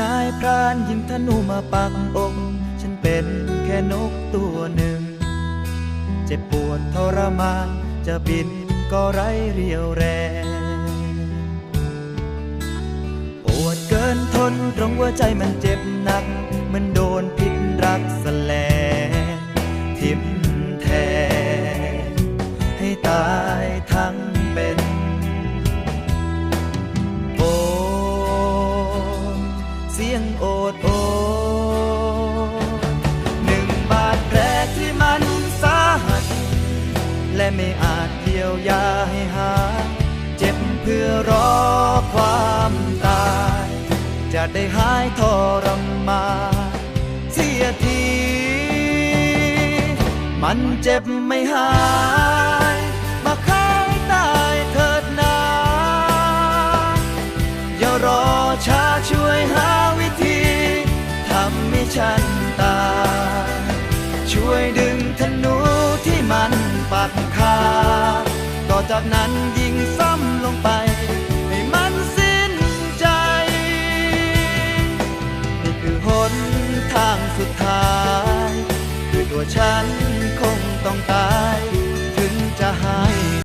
นายพรานยิงธนูมาปักอก ฉันเป็นแค่นกตัวหนึ่ง เจ็บปวดทรมาน จะบินก็ไร้เรียวแรง ปวดเกินทนตรงหัวใจมันเจ็บหนัก มันโดนพิษรักแสลงทิ่ม ยงโอดโอหนึ่งบาดแผลที่มันสาหัส และไม่อาจเยียวยาให้หาย เจ็บเพื่อรอความตาย จะได้หายทรมานเสียที มันเจ็บไม่หายมาค้างตายเถิดนาอย่ารอช้าช่วยหา ฉันตา ช่วยดึงธนูที่มันปักคา ต่อจากนั้นยิงซ้ำลงไปให้มันสิ้นใจ นี่คือหนทางสุดท้าย คือตัวฉัน